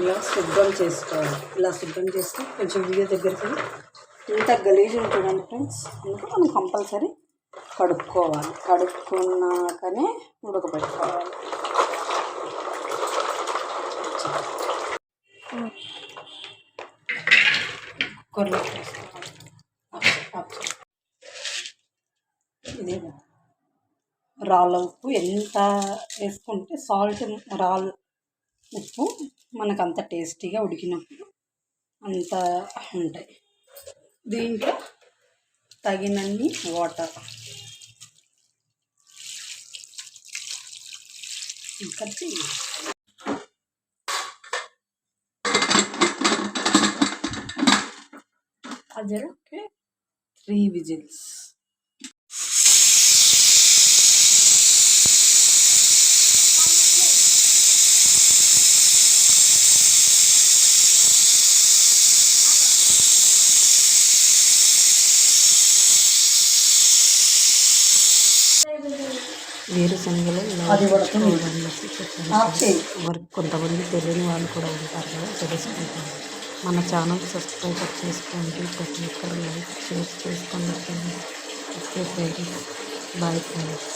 ఇలా శుభ్రం చేసుకోవాలి. ఇలా శుభ్రం చేస్తే కొంచెం వీడియో దగ్గరికి ఇంత గలీజ్ ఉంటుందండి ఫ్రెండ్స్. ఇంకా మనం కంపల్సరీ కడుక్కోవాలి. కడుక్కున్నాకనే ఉడకబెట్టుకోవాలి. కుక్కర్లో వేసుకోవాలి. ఇదే రాళ్ళ ఉప్పు ఎంత వేసుకుంటే సాల్ట్ రాళ్ళ ఉప్పు మనకు అంత టేస్టీగా ఉడికినప్పుడు అంత ఉంటాయి. దీంట్లో తగినన్ని వాటర్. ఇంకా చెయ్యి. Three whistles. వేరుశనగలు మరి కొంతమంది తెలియని వాళ్ళు కూడా ఉంటారు కదా తెలుసుకుంటారు. మన ఛానల్ సబ్స్క్రైబ్ చేసుకోండి. ప్రతి ఒక్కరు లైక్ షేర్ చేసుకోండి friends. Okay friends bye friends